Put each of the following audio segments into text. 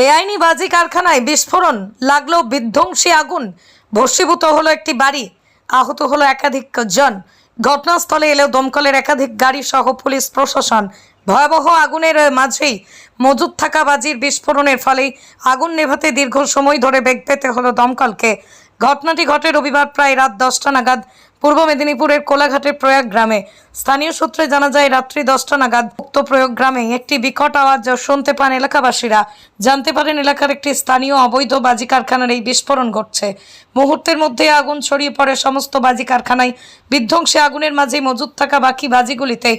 বেআইনি বাজি কারখানায় বিস্ফোরণ, লাগল বিধ্বংসী আগুন। ভস্মীভূত হলো একটি বাড়ি, আহত হলো একাধিক জন। ঘটনাস্থলে এলেও দমকলের একাধিক গাড়ি সহ পুলিশ প্রশাসন। ভয়াবহ আগুনের মাঝেই মজুদ থাকা বাজির বিস্ফোরণের ফলে আগুন নেভাতে দীর্ঘ সময় ধরে বেগ পেতে হলো দমকলকে। ঘটনাটি ঘটে রবিবার প্রায় রাত দশটা নাগাদ পূর্ব মেদিনীপুরের কোলাঘাটের প্রয়াগ গ্রামে। স্থানীয় সূত্রে জানা যায়, রাত্রি দশটা নাগাদ উক্ত প্রয়োগ গ্রামে একটি বিকট আওয়াজ শুনতে পান এলাকাবাসীরা। জানতে পারেন, এলাকার একটি স্থানীয় অবৈধ বাজি কারখানার এই বিস্ফোরণ ঘটছে। মুহূর্তের মধ্যে আগুন ছড়িয়ে পড়ে সমস্ত বাজি কারখানায়। বিধ্বংসী আগুনের মাঝে মজুদ থাকা বাকি বাজিগুলিতে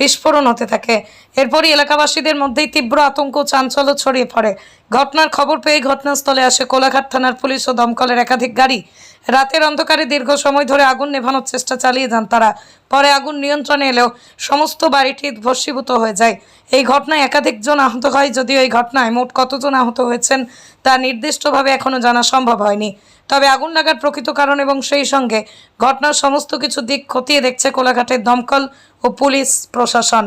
বিস্ফোরণ হতে থাকে। এরপরই এলাকাবাসীদের মধ্যেই তীব্র আতঙ্ক চাঞ্চল্য ছড়িয়ে পড়ে। ঘটনার খবর পেয়ে ঘটনাস্থলে আসে কোলাঘাট থানার পুলিশ ও দমকলের একাধিক গাড়ি। রাতের অন্ধকারে দীর্ঘ সময় ধরে আগুন নেভানোর চেষ্টা চালিয়ে যান তারা। পরে আগুন নিয়ন্ত্রণে এলেও সমস্ত বাড়িটি ভস্মীভূত হয়ে যায়। এই ঘটনায় একাধিক জন আহত হয়, যদিও এই ঘটনায় মোট কতজন আহত হয়েছেন তা নির্দিষ্টভাবে এখনও জানা সম্ভব হয়নি। তবে আগুন লাগার প্রকৃত কারণ এবং সেই সঙ্গে ঘটনার সমস্ত কিছু দিক খতিয়ে দেখছে কোলাঘাটের দমকল ও পুলিশ প্রশাসন।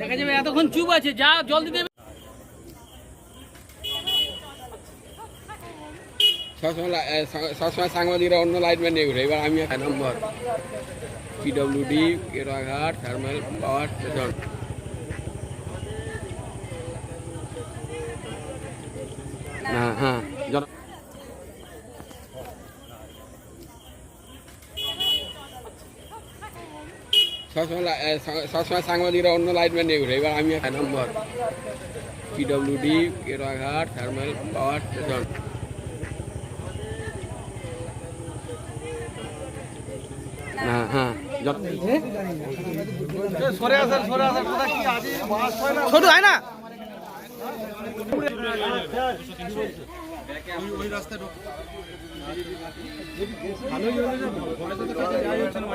দেখা যাবে এতক্ষণ চুপ আছে, যা জল দিতে সবসময় সাংবাদিকরা অন্য লাইটম্যান নিয়ে ঘুরে। এবার আমি নম্বর। PWD Keraghat thermal power station হ্যাঁ হ্যাঁ জন- সবসময় সবসময় সাংবাদিকরা অন্য লাইটম্যান নিয়ে ঘুরে। এবার আমি এক নম্বর PWD Keraghat thermal power station হ্যাঁ হ্যাঁ ছোট